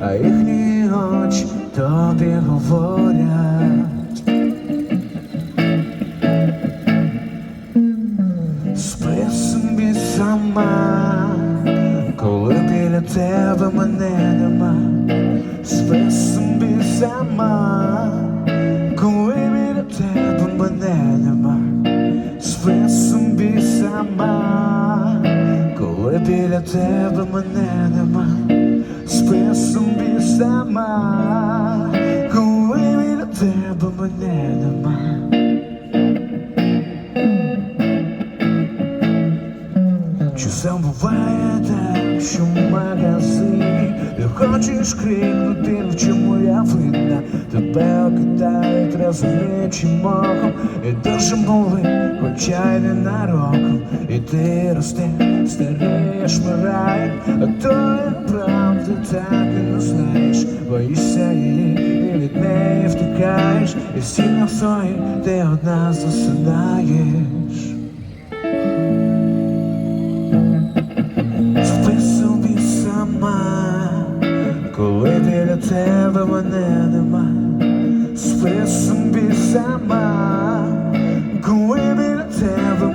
а їхні очі тобі говорять. Спи собі сама, коли біля тебе мене нема, спи собі сама, коли біля тебе мене нема, спи собі сама, коли біля тебе мене нема, сама, коли біля тебе мене нема. Часом буває так, що в магазині? Ти хочеш крикнути, в чому я винна? Тебе окидають розуміючим оком І дуже болить, хоча й не нароком. І ти росте, старієш, мирає А то я правди так і не знаєш Боїшся її і від неї втікаєш І всі на свої ти одна засинаєш Спи собі сама, коли біля тебе мене нема, спи собі сама, коли біля тебе